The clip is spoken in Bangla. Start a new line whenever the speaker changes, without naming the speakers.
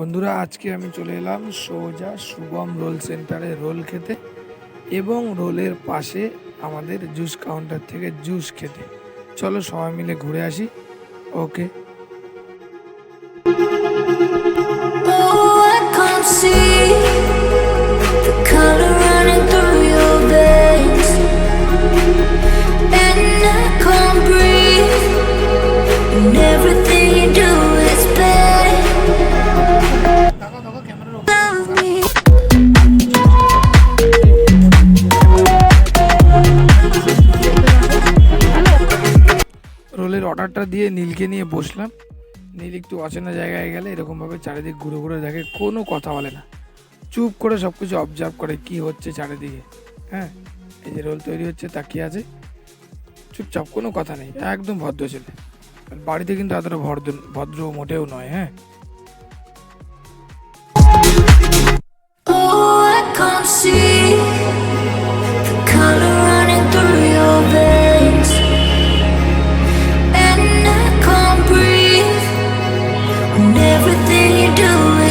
বন্ধুরা, আজকে আমি চলে এলাম সোজা শুভম রোল সেন্টারে রোল খেতে এবং রোলের পাশে আমাদের জুস কাউন্টার থেকে জুস খেতে। চলো সবাই মিলে ঘুরে আসি। ওকে। অর্ডারটা দিয়ে নীলকে নিয়ে বসলাম। নীল একটু অচেনা জায়গায় গেলে এরকমভাবে চারিদিক ঘুরে ঘুরে দেখে কোনো কথা বলে না। চুপ করে সব কিছু অবজার্ভ করে কি হচ্ছে চারিদিকে। হ্যাঁ এই যে রোল তৈরি হচ্ছে তাকিয়ে আছে? চুপচাপ কোনো কথা নেই। একদম ভদ্র ছেলে। বাড়িতে কিন্তু এতটা ভদ্র ভদ্র মোটেও নয় হ্যাঁ।
Oh, see. And everything you do